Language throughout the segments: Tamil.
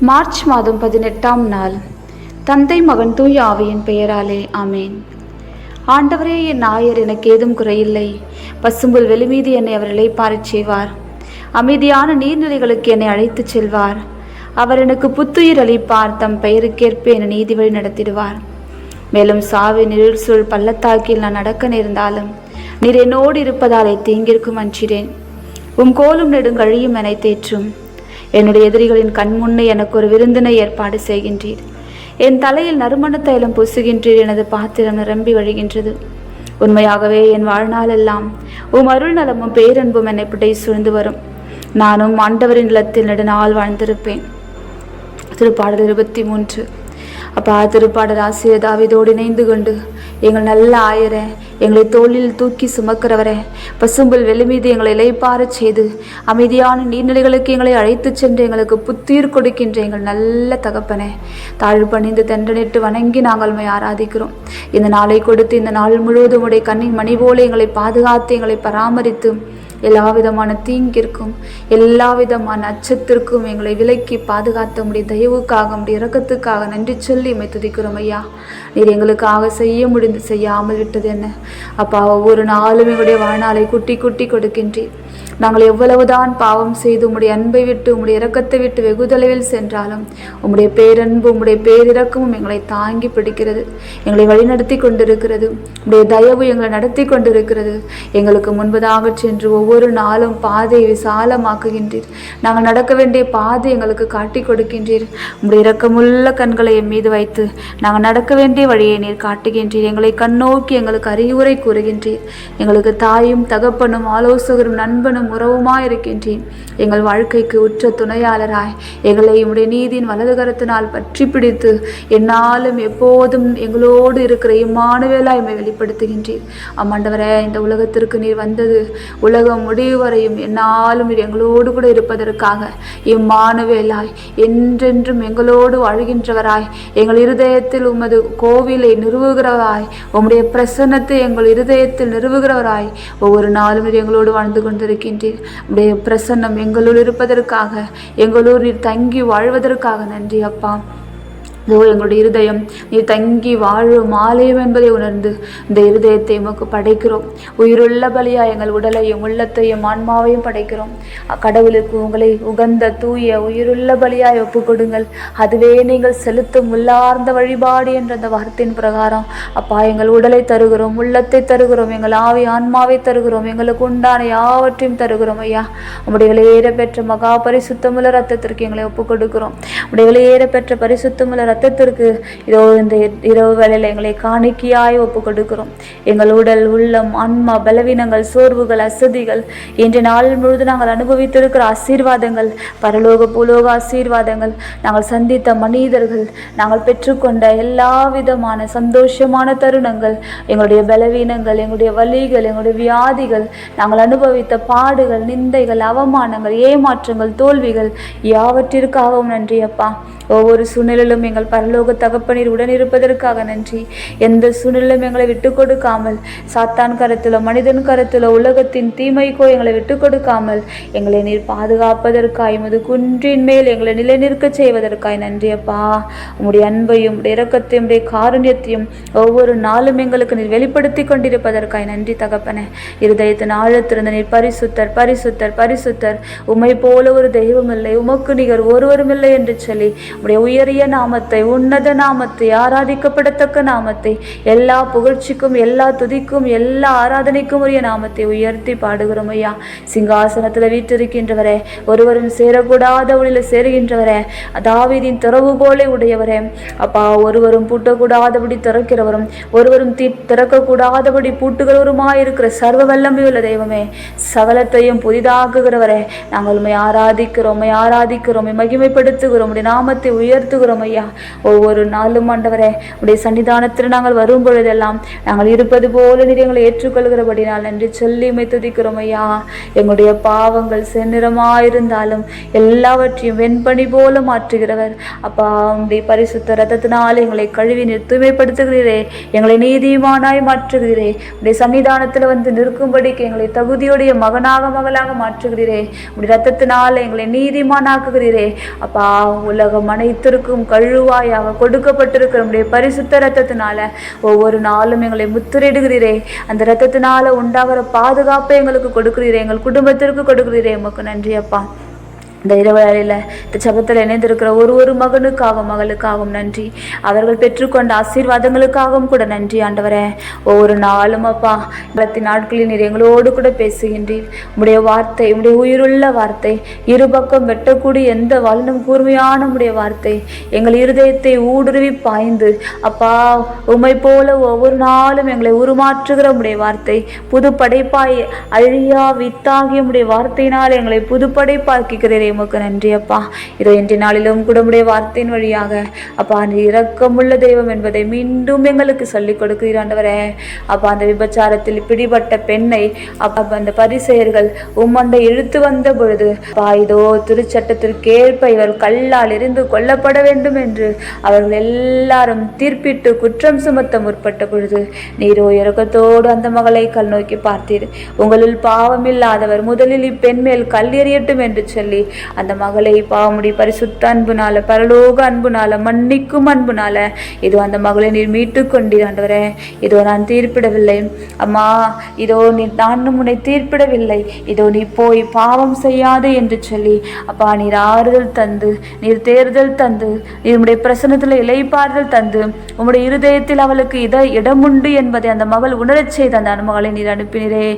மார்ச் மாதம் பதினெட்டாம் நாள். தந்தை மகன் தூய ஆவியின் பெயராலே ஆமேன். ஆண்டவரே என் நாயர் எனக்கு ஏதும் குறையில்லை. பசும்புல் வெளிமீது என்னை அவர் இளைப்பாறச் செய்வார். அமைதியான நீர்நிலைகளுக்கு என்னை அழைத்துச் செல்வார். அவர் எனக்கு புத்துயிர் அளிப்பார் தம் பெயருக்கேற்ப என்னை நீதி வழி நடத்திடுவார். மேலும் சாவி நிழல் சூழ் பள்ளத்தாக்கில் நான் நடக்க நேர்ந்தாலும் நீர் என்னோடு இருப்பதாலே தீங்கிற்கும் அஞ்சிறேன் உம் கோலும் நெடுங்கழியும் என்னை தேற்றும். என்னுடைய எதிரிகளின் கண்முன்னே எனக்கு ஒரு விருந்தினை ஏற்பாடு செய்கின்றீர். என் தலையில் நறுமண தைலம் பூசுகின்றீர் எனது பாத்திரம் நிரம்பி வழிகின்றது. உண்மையாகவே என் வாழ்நாளெல்லாம் உம் அருள் நலமும் பேரன்பும் என்னை பிடி சூழ்ந்து வரும். நானும் ஆண்டவரின் நிலத்தில் நெடுநாள் வாழ்ந்திருப்பேன். திருப்பாடல் இருபத்தி மூன்று. அப்பா திருப்பாடல் ஆசிரியர் தாவிதோடு இணைந்து கொண்டு எங்கள் நல்ல ஆயர எங்களை தோளில் தூக்கி சுமக்கிறவரே பசும்பல் வெளிமீது எங்களை இலைப்பார செய்து அமைதியான நீர்நிலைகளுக்கு எங்களை அழைத்து சென்று எங்களுக்கு புத்துயிர் கொடுக்கின்ற எங்கள் நல்ல தகப்பனே தாழ்வு பணிந்து தென்றனிட்டு வணங்கி நாங்கள் ஆராதிக்கிறோம். இந்த நாளை கொடுத்து இந்த நாள் முழுவதும் உடைய கண்ணின் மணி போல எங்களை பாதுகாத்து எங்களை பராமரித்து எல்லா விதமான தீங்கிற்கும் எல்லா விதமான அச்சத்திற்கும் எங்களை விலக்கி பாதுகாத்த முடிய தயவுக்காக முடிய இரக்கத்துக்காக நன்றி சொல்லி உம்மை துதிக்கிறோம் ஐயா. நீர் எங்களுக்காக செய்ய முடிந்து செய்யாமல் விட்டது என்ன? அப்பா ஒவ்வொரு நாளும் எங்களுடைய வாழ்நாளை குட்டி குட்டி கொடுக்கின்றீர். நாங்கள் எவ்வளவுதான் பாவம் செய்து உம்முடைய அன்பை விட்டு உம்முடைய இரக்கத்தை விட்டு வெகு தொலைவில் சென்றாலும் உம்முடைய பேரன்பு உம்முடைய பேரிறக்கமும் எங்களை தாங்கி பிடிக்கிறது. எங்களை வழிநடத்தி கொண்டிருக்கிறது. உம்முடைய தயவு எங்களை நடத்தி கொண்டிருக்கிறது. எங்களுக்கு முன்பதாக சென்று ஒவ்வொரு நாளும் பாதையை விசாலமாக்குகின்றீர். நாங்கள் நடக்க வேண்டிய பாதை எங்களுக்கு காட்டி கொடுக்கின்றீர். உங்களுடைய இரக்கமுள்ள கண்களை என் மீது வைத்து நாங்கள் நடக்க வேண்டிய வழியை நீர் காட்டுகின்றீர். எங்களை கண்ணோக்கி எங்களுக்கு அறிவுரை கூறுகின்றீர். எங்களுக்கு தாயும் தகப்பனும் ஆலோசகரும் நண்பனும் உறவுமாய் இருக்கின்றேன் எங்கள் வாழ்க்கைக்கு உற்ற துணையாளராய் எங்களை உடைய நீதியின் வலதுகரத்தினால் பற்றி பிடித்து என்னாலும் எப்போதும் எங்களோடு இருக்கிற இம்மானுவேலாய் வெளிப்படுத்துகின்றீர். அம்மாண்டவரே இந்த உலகத்திற்கு நீர் வந்தது உலகம் முடிவு வரையும் என்னாலும் எங்களோடு கூட இருப்பதற்காக இம்மானுவேலாய் என்றென்றும் எங்களோடு வாழ்கின்றவராய் எங்கள் இருதயத்தில் உமது கோவிலை நிறுவுகிறவராய் உம்முடைய பிரசன்னத்தை எங்கள் இருதயத்தில் நிறுவுகிறவராய் ஒவ்வொரு நாளும் எங்களோடு வாழ்ந்து கொண்டிருக்கின்றீர். உடைய பிரசன்னம் எங்களுள் இருப்பதற்காக எங்களூரில் நீர் தங்கி வாழ்வதற்காக நன்றி அப்பா. இதோ எங்களுடைய இருதயம். நீ தங்கி வாழும் ஆலயம் என்பதை உணர்ந்து இந்த இருதயத்தை உமக்கு படைக்கிறோம். உயிருள்ள பலியா எங்கள் உடலையும் உள்ளத்தையும் ஆன்மாவையும் படைக்கிறோம். கடவுளுக்கு உங்களை உகந்த தூய உயிருள்ள பலியாய் ஒப்பு கொடுங்கள் அதுவே நீங்கள் செலுத்தும் உள்ளார்ந்த வழிபாடு என்ற அந்த வார்த்தையின் பிரகாரம். அப்பா எங்கள் உடலை தருகிறோம் உள்ளத்தை தருகிறோம் எங்கள் ஆவி ஆன்மாவை தருகிறோம் எங்களுக்கு உண்டான யாவற்றையும் தருகிறோம் ஐயா. உடைய விலையேற பெற்ற மகா பரிசுத்தமுள்ள ரத்தத்திற்கு எங்களை ஒப்பு கொடுக்கிறோம் உடைய விலையேற பெற்ற பரிசுத்தமுள்ள ரத்தத்திற்கு இதோ இந்த இரவு வேளையில் எங்களை காணிக்கையாய் ஒப்பு கொடுக்கிறோம் எங்கள் உடல் உள்ளம் ஆன்மா பலவீனங்கள் சோர்வுகள் அசதிகள் இன்று நாள் முழுது நாங்கள் அனுபவித்திருக்கிற ஆசீர்வாதங்கள் பரலோக பூலோக ஆசீர்வாதங்கள் நாங்கள் சந்தித்த மனிதர்கள் நாங்கள் பெற்றுக்கொண்ட எல்லா விதமான சந்தோஷமான தருணங்கள் எங்களுடைய பலவீனங்கள் எங்களுடைய வலிகள் எங்களுடைய வியாதிகள் நாங்கள் அனுபவித்த பாடுகள் நிந்தைகள் அவமானங்கள் ஏமாற்றங்கள் தோல்விகள் யாவற்றிற்காகவும் நன்றி அப்பா ஒவ்வொரு சூழ்நிலையிலும் எங்கள் பரலோக தகப்பனீர் உடன் இருப்பதற்காக நன்றி. எந்த சூழ்நிலையும் எங்களை விட்டு கொடுக்காமல் சாத்தான் கரத்திலோ மனிதன் கரத்திலோ உலகத்தின் தீமைக்கோ எங்களை விட்டு கொடுக்காமல் எங்களை நீர் பாதுகாப்பதற்காய் முது குன்றின் மேல் எங்களை நிலைநிற்க செய்வதற்காய் நன்றி அப்பா. உங்களுடைய அன்பையும் உடைய இரக்கத்தையும் உடைய காருண்யத்தையும் ஒவ்வொரு நாளும் எங்களுக்கு நீர் வெளிப்படுத்தி கொண்டிருப்பதற்காய் நன்றி தகப்பனே. இருதயத்தின் ஆழத்திருந்த நீர் பரிசுத்தர் பரிசுத்தர் பரிசுத்தர். உமை போல ஒரு தெய்வம் இல்லை உமக்கு நிகர் ஒருவரும் இல்லை என்று சொல்லி உடைய உயரிய நாமத்தை உன்னத நாமத்தை ஆராதிக்கப்படத்தக்க நாமத்தை எல்லா புகழ்ச்சிக்கும் எல்லா துதிக்கும் எல்லா ஆராதனைக்கும் உரிய நாமத்தை உயர்த்தி பாடுகிறோம் ஐயா. சிங்காசனத்தில் வீற்றிருக்கின்றவரே ஒருவரும் சேரக்கூடாத ஒளியில் சேருகின்றவரே தாவீதின் திறவுகோலை உடையவரே. அப்பா ஒருவரும் பூட்டக்கூடாதபடி திறக்கிறவரும் ஒருவரும் தீ திறக்கக்கூடாதபடி பூட்டுகிறவருமாயிருக்கிற சர்வ வல்லமையுள்ள தெய்வமே சகலத்தையும் புதிதாக்குகிறவரே. நாங்கள் உண்மை ஆராதிக்கிறோம் ஆராதிக்கிறோம் மகிமைப்படுத்துகிறோம் நாமத்தை நாமத்தை உயர்த்துகிறோம் ஐயா. ஒவ்வொரு நாளும் ஆண்டவரே உடைய சன்னிதானத்தில் நாங்கள் வரும் பொழுதெல்லாம் நாங்கள் இருப்பது போல நீர் எங்களை ஏற்றுக்கொள்கிறபடினால் நன்றி சொல்லி துதிக்கிறோம் ஐயா. எங்களுடைய பாவங்கள் செந்நிறமாயிருந்தாலும் எல்லாவற்றையும் வெண்பணி போல மாற்றுகிறவர். அப்பா உடைய பரிசுத்த ரத்தத்தினால் எங்களை கழுவி நீர் தூய்மைப்படுத்துகிறீரே. எங்களை நீதிமானாய் மாற்றுகிறீரே. உடைய சன்னிதானத்தில் வந்து நிற்கும்படிக்கு எங்களை தகுதியுடைய மகனாக மகளாக மாற்றுகிறீரே. உடைய ரத்தத்தினால் எங்களை நீதிமானாக்குகிறீரே. அப்பா உலகம் அனைத்திற்கும் கழுவாயாக கொடுக்கப்பட்டிருக்கிற நம்முடைய பரிசுத்த ரத்தத்தினால ஒவ்வொரு நாளும் எங்களை முத்திரிடுகிறீரே அந்த ரத்தத்தினால உண்டாகிற பாதுகாப்பை எங்களுக்கு கொடுக்கிறீரே. எங்கள் குடும்பத்திற்கு கொடுக்கிறீரே. உமக்கு நன்றி அப்பா. இந்த இரவு அறையில் இந்த சபத்தில் இணைந்திருக்கிற ஒரு ஒரு மகனுக்காகவும் மகளுக்காகவும் நன்றி. அவர்கள் பெற்றுக்கொண்ட ஆசீர்வாதங்களுக்காகவும் கூட நன்றி ஆண்டவரே. ஒவ்வொரு நாளும் அப்பா பத்தி நாட்களில் நீர் எங்களோடு கூட பேசுகின்றீர். உடைய வார்த்தை உடைய உயிருள்ள வார்த்தை இருபக்கம் வெட்டக்கூடிய எந்த வல்லும் கூர்மையான உடைய வார்த்தை எங்கள் இருதயத்தை ஊடுருவி பாய்ந்து அப்பா உமை போல ஒவ்வொரு நாளும் எங்களை உருமாற்றுகிற உடைய வார்த்தை புது படைப்பாய் அழியா வித்தாகிய உடைய வார்த்தையினால் எங்களை புது படைப்பாக்குகிறீரே உமக்கு நன்றி அப்பா. இதோ இன்றைய நாளிலும் குடமுடைய வார்த்தையின் வழியாக அப்பா அந்த இரக்கமுள்ள தெய்வம் என்பதை மீண்டும் எங்களுக்கு சொல்லிக் கொடுக்கிறாண்டவரே அப்பா அந்த விபச்சாரத்தில் பிடிபட்ட பெண்ணை அப்ப அந்த பரிசெயர்கள் உம்மண்டை இழுத்து வந்த பொழுது அப்பா இதோ திருச்சட்டத்திற்கேற்ப இவர் கல்லால் எரிந்து கொல்லப்பட வேண்டும் என்று அவர்கள் எல்லாரும் தீர்ப்பிட்டு குற்றம் சுமத்த முற்பட்ட பொழுது நீரோ இறக்கத்தோடு அந்த மகளை கல் நோக்கி பார்த்தீர். உங்களில் பாவமில்லாதவர் முதலில் இப்பெண் மேல் கல் எறியட்டும் என்று சொல்லி அந்த மகளை பாவமுடி பரிசுத்த அன்புனால பரலோக அன்புனால மன்னிக்கும் அன்புனால இதோ அந்த மகளை நீர் மீட்டு கொண்டீர் ஆண்டவரே. இதோ நான் தீர்ப்பிடவில்லை. அம்மா இதோ நீ நான் உன்னை தீர்ப்பிடவில்லை. இதோ நீ போய் பாவம் செய்யாதே என்று சொல்லி அப்பா நீர் ஆறுதல் தந்து நீர் தேர்தல் தந்து நீர் உடைய பிரசனத்தில் இலைப்பாறுதல் தந்து உம்முடைய இருதயத்தில் அவளுக்கு இதை இடமுண்டு என்பதை அந்த மகள் உணரச் செய்த அந்த அனுமகளை நீர் அனுப்பினரே.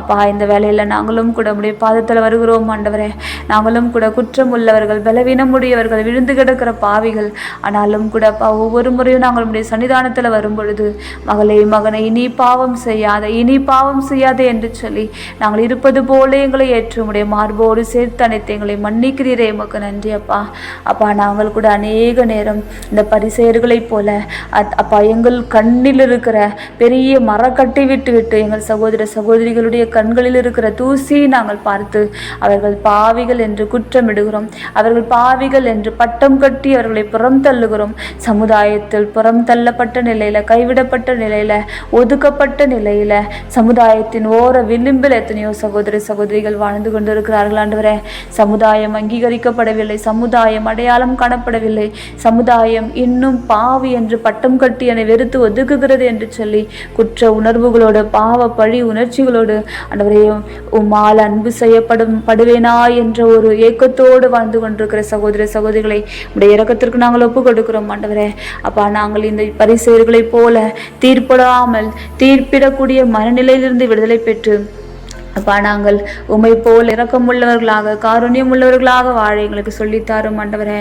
அப்பா இந்த வேலையில் நாங்களும் கூட உடைய பாதத்தில் வருகிறோம் ஆண்டவரே. நாங்களும் கூட குற்றம் உள்ளவர்கள் பலவீனம் உடையவர்கள் விழுந்து கிடக்கிற பாவிகள். ஆனாலும் கூட அப்பா ஒவ்வொரு முறையும் நாங்கள் உடைய சன்னிதானத்தில் வரும் பொழுது மகளே மகனை இனி பாவம் செய்யாத இனி பாவம் செய்யாதே என்று சொல்லி நாங்கள் இருப்பது போல எங்களை ஏற்றமுடைய மார்போடு சேர்த்து அனைத்து எங்களை மன்னிக்கிறீரே எமக்கு நன்றி அப்பா. அப்பா நாங்கள் கூட அநேக நேரம் இந்த பரிசெயர்களைப் போல அப்பா எங்கள் கண்ணில் இருக்கிற பெரிய மரக்கட்டை விட்டு விட்டு எங்கள் சகோதர சகோதரிகளுடைய கண்களில் இருக்கிற தூசியை நாங்கள் பார்த்து அவர்கள் பாவிகள் என்று குற்றமிடுகிறோம். அவர்கள் பாவிகள் என்று பட்டம் கட்டி அவர்களை புறம் தள்ளுகிறோம். சமுதாயத்தில் புறம் தள்ளப்பட்ட நிலையில கைவிடப்பட்ட நிலையில ஒதுக்கப்பட்ட நிலையில சமுதாயத்தின் ஓர விளிம்பில் எத்தனையோ சகோதர சகோதரிகள் வாழ்ந்து கொண்டிருக்கிறார்கள் ஆண்டவரே. சமுதாயம் அங்கீகரிக்கப்படவில்லை சமுதாயம் அடையாளம் காணப்படவில்லை. சமுதாயம் இன்னும் பாவி என்று பட்டம் கட்டி என்னை வெறுத்து ஒதுக்குகிறது என்று சொல்லி குற்ற உணர்வுகளோடு பாவ பழி உணர்ச்சிகளோடு ஆண்டவரே உம்மால் அன்பு செய்யப்படும் படுவேனா என்ற ஒரு ஏக்கத்தோடு வாழ்ந்து கொண்டிருக்கிற சகோதர சகோதரிகளை உடைய இறக்கத்திற்கு நாங்கள் ஒப்பு கொடுக்கிறோம் ஆண்டவரே. அப்பா நாங்கள் இந்த பரிசெயர்களைப் போல தீர்ப்படாமல் தீர்ப்பிடக்கூடிய மனநிலையிலிருந்து விடுதலை பெற்று அப்பா நாங்கள் உமை போல் இரக்கமுள்ளவர்களாக காருண்யம் உள்ளவர்களாக வாழ எங்களுக்கு சொல்லித்தாரும் ஆண்டவரே.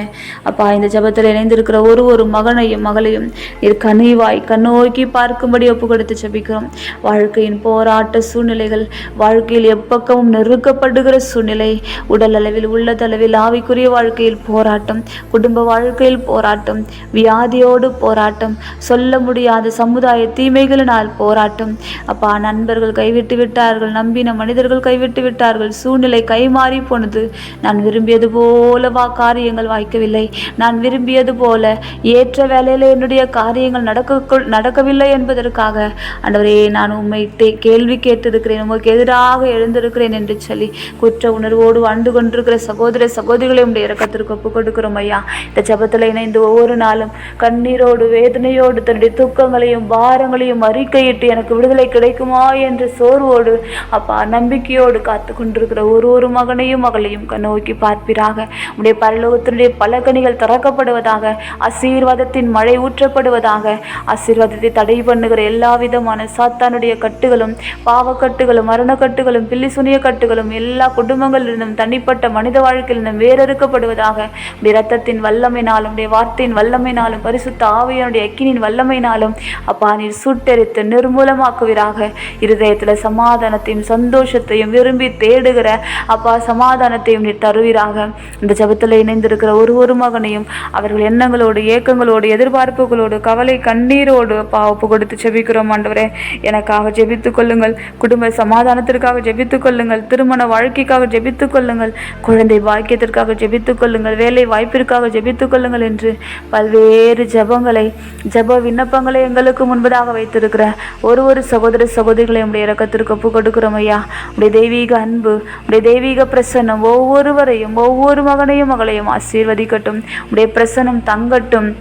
அப்பா இந்த ஜெபத்தில் இணைந்திருக்கிற ஒரு ஒரு மகனையும் மகளையும் நீர் கனிவாய் கண்ணோக்கி பார்க்கும்படி ஒப்பு கொடுத்து ஜெபிக்கிறோம். வாழ்க்கையின் போராட்ட சூழ்நிலைகள் வாழ்க்கையில் எப்பக்கமும் நெருக்கப்படுகிற சூழ்நிலை உடல் அளவில் உள்ளதளவில் ஆவிக்குரிய வாழ்க்கையில் போராட்டம் குடும்ப வாழ்க்கையில் போராட்டம் வியாதியோடு போராட்டம் சொல்ல முடியாத சமுதாய தீமைகளினால் போராட்டம். அப்பா நண்பர்கள் கைவிட்டு விட்டார்கள் நம்பின மனிதர்கள் கைவிட்டு விட்டார்கள். சூழ்நிலை கைமாறி போனது. நான் விரும்பியது போலவா காரியங்கள் வாய்க்கவில்லை. நான் விரும்பியது போல ஏற்ற வேலையில் என்னுடைய காரியங்கள் நடக்க நடக்கவில்லை என்பதற்காக. ஆண்டவரே நான் உண்மை கேள்வி கேட்டிருக்கிறேன். உமக்கு எதிராக எழுந்திருக்கிறேன் என்று சொல்லி குற்ற உணர்வோடு வாழ்ந்து கொண்டிருக்கிற சகோதர சகோதரிகளை உடைய இறக்கத்திற்கு ஒப்புக் கொடுக்கிறோம் ஐயா. இந்த ஜபத்தில் இணைந்து ஒவ்வொரு நாளும் கண்ணீரோடு வேதனையோடு தன்னுடைய துக்கங்களையும் பாரங்களையும் அறிக்கையிட்டு எனக்கு விடுதலை கிடைக்குமா என்ற சோர்வோடு அப்பா நம்பிக்கையோடு காத்து கொண்டிருக்கிற ஒரு ஒரு மகனையும் மகளையும் கண்ணோக்கி பார்ப்பீராக. உடைய பரலோகத்தினுடைய பல கனிகள் திறக்கப்படுவதாக ஆசீர்வாதத்தின் மழை ஊற்றப்படுவதாக ஆசீர்வாதத்தை தடை பண்ணுகிற எல்லா விதமான சாத்தானுடைய கட்டுகளும் பாவக்கட்டுகளும் மரணக்கட்டுகளும் பில்லி சுனிய கட்டுகளும் எல்லா குடும்பங்களிலிருந்தும் தனிப்பட்ட மனித வாழ்க்கையிலிருந்தும் வேறறுக்கப்படுவதாக உடைய இரத்தத்தின் வல்லமைனாலும் உடைய வார்த்தையின் வல்லமைனாலும் பரிசுத்த ஆவியனுடைய அக்கினின் வல்லமைனாலும் அப்பா நீர் சுட்டெரித்து நிர்மூலமாக்குவீராக. இருதயத்தில் சமாதானத்தையும் சந்தோஷம் சந்தோஷத்தையும் விரும்பி தேடுகிற அப்பா சமாதானத்தையும் நீ தருவீராக. இந்த ஜெபத்தில் இணைந்திருக்கிற ஒரு ஒரு மகனையும் அவர்கள் எண்ணங்களோடு ஏக்கங்களோடு எதிர்பார்ப்புகளோடு கவலை கண்ணீரோடு அப்பா ஒப்பு கொடுத்து ஜெபிக்கிறோம் ஆண்டவரே. எனக்காக ஜெபித்துக் கொள்ளுங்கள். குடும்ப சமாதானத்திற்காக ஜெபித்துக் கொள்ளுங்கள். திருமண வாழ்க்கைக்காக ஜெபித்துக் கொள்ளுங்கள். குழந்தை பாக்கியத்திற்காக ஜெபித்துக் கொள்ளுங்கள். வேலை வாய்ப்பிற்காக ஜெபித்துக் கொள்ளுங்கள் என்று பல்வேறு ஜெபங்களை ஜெப விண்ணப்பங்களை எங்களுக்கு முன்பதாக வைத்திருக்கிற ஒரு ஒரு சகோதர சகோதரிகளை உடைய இறக்கத்திற்கு ஒப்பு கொடுக்கிறோம் ஐயா. உடைய தெய்வீக அன்பு உடைய தெய்வீக பிரசன்னம் ஒவ்வொருவரையும் ஒவ்வொரு மகனையும் மகளையும் ஆசீர்வதிக்கட்டும். உடைய பிரசன்னம் தங்கட்டும்.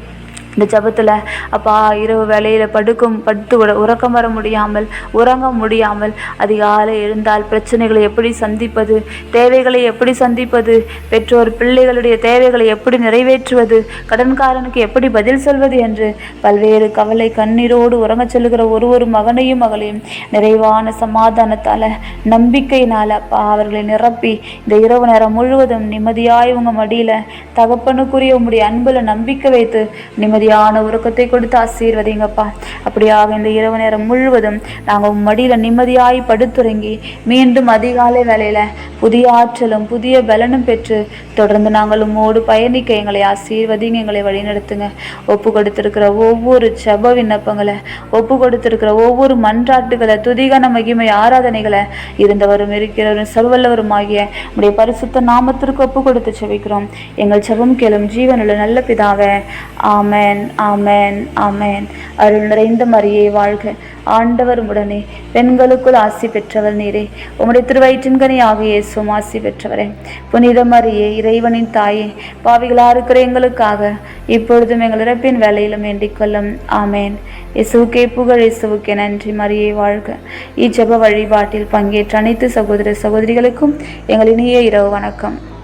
இந்த ஜபத்தில் அப்பா இரவு வேலையில் படுக்கும் படுத்து உற உறக்கம் வர முடியாமல் உறங்க முடியாமல் அதிகாலை எழுந்தால் பிரச்சனைகளை எப்படி சந்திப்பது தேவைகளை எப்படி சந்திப்பது பெற்றோர் பிள்ளைகளுடைய தேவைகளை எப்படி நிறைவேற்றுவது கடன்காரனுக்கு எப்படி பதில் சொல்வது? என்று பல்வேறு கவலை கண்ணீரோடு உறங்க செல்லுகிற ஒரு ஒரு மகனையும் மகளையும் நிறைவான சமாதானத்தால் நம்பிக்கையினால் அப்பா அவர்களை நிரப்பி இந்த இரவு நேரம் முழுவதும் நிம்மதியாய் உங்கள் மடியில் தகப்பனுக்குரிய உங்களுடைய அன்பில் நம்பிக்கை வைத்து நிம்மதி நிம்மதியான உறக்கத்தை கொடுத்து ஆசீர்வதிங்கப்பா அப்படியாக இந்த இரவு நேரம் முழுவதும் நாங்கள் மடியில் நிம்மதியாய் படுத்துறங்கி மீண்டும் அதிகாலை வேலையில் புதிய ஆற்றலும் புதிய பலனும் பெற்று தொடர்ந்து நாங்கள் உம்மோடு பயணிக்க எங்களை ஆசீர்வதிங்க எங்களை வழிநடத்துங்க. ஒப்பு கொடுத்துருக்கிற ஒவ்வொரு செப விண்ணப்பங்களை ஒப்பு கொடுத்துருக்கிற ஒவ்வொரு மன்றாட்டுகளை துதிகன மகிமை ஆராதனைகளை இருந்தவரும் இருக்கிறவரும் சர்வல்லவரும் ஆகிய உடைய பரிசுத்த நாமத்திற்கு ஒப்பு கொடுத்து செவிக்கிறோம் எங்கள் செபம் கேளும் ஜீவனுள்ள நல்ல பிதாவே. ஆமேன். ஆமேன் ஆமேன் ஆமேன். அருள் நிறைந்த மரியே வாழ்க. ஆண்டவர் உடனே பெண்களுக்குள் ஆசி பெற்றவர் நீரே. உம்முடைய திருவயிற்றின்கனி ஆகிய இயேசுவும் ஆசி பெற்றவரே. புனித மரியே இறைவனின் தாயே பாவிகளா இருக்கிற எங்களுக்காக இப்பொழுதும் எங்கள் இறப்பின் வேலையிலும் வேண்டிக்கொள்ளும் ஆமேன். இசுவுக்கே புகழ் இசுவுக்கே நன்றி மரியே வாழ்க. இச்செப வழிபாட்டில் பங்கேற்ற அனைத்து சகோதர சகோதரிகளுக்கும் எங்கள் இனிய இரவு வணக்கம்.